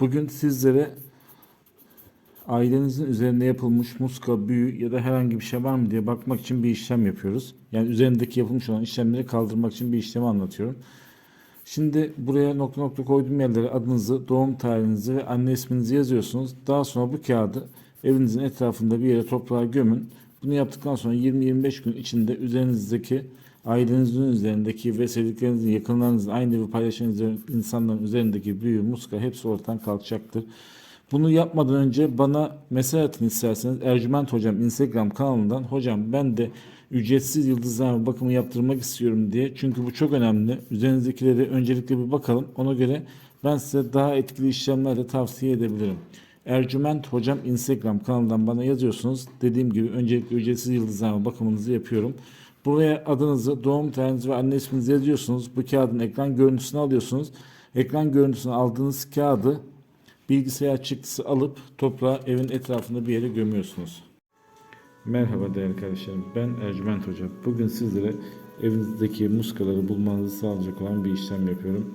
Bugün sizlere ailenizin üzerinde yapılmış muska, büyü ya da herhangi bir şey var mı diye bakmak için bir işlem yapıyoruz. Yani üzerindeki yapılmış olan işlemleri kaldırmak için bir işlemi anlatıyorum. Şimdi buraya nokta nokta koyduğum yerlere adınızı, doğum tarihinizi ve anne isminizi yazıyorsunuz. Daha sonra bu kağıdı evinizin etrafında bir yere toprağa gömün. Bunu yaptıktan sonra 20-25 gün içinde üzerinizdeki ailenizin üzerindeki ve sevdiklerinizin, yakınlarınızın, aynı evi paylaşan insanların üzerindeki büyü, muska hepsi ortadan kalkacaktır. Bunu yapmadan önce bana mesaj atın isterseniz Ercüment Hocam Instagram kanalından hocam ben de ücretsiz yıldızlama bakımı yaptırmak istiyorum diye. Çünkü bu çok önemli. Üzerinizdekileri öncelikle bir bakalım. Ona göre ben size daha etkili işlemler de tavsiye edebilirim. Ercüment Hocam Instagram kanalından bana yazıyorsunuz. Dediğim gibi öncelikle ücretsiz yıldızlama bakımınızı yapıyorum. Buraya adınızı, doğum tarihinizi ve anne isminizi yazıyorsunuz. Bu kağıdın ekran görüntüsünü alıyorsunuz. Ekran görüntüsünü aldığınız kağıdı bilgisayar çıktısı alıp toprağa evin etrafında bir yere gömüyorsunuz. Merhaba değerli kardeşlerim. Ben Ercüment Hoca. Bugün sizlere evinizdeki muskaları bulmanızı sağlayacak olan bir işlem yapıyorum.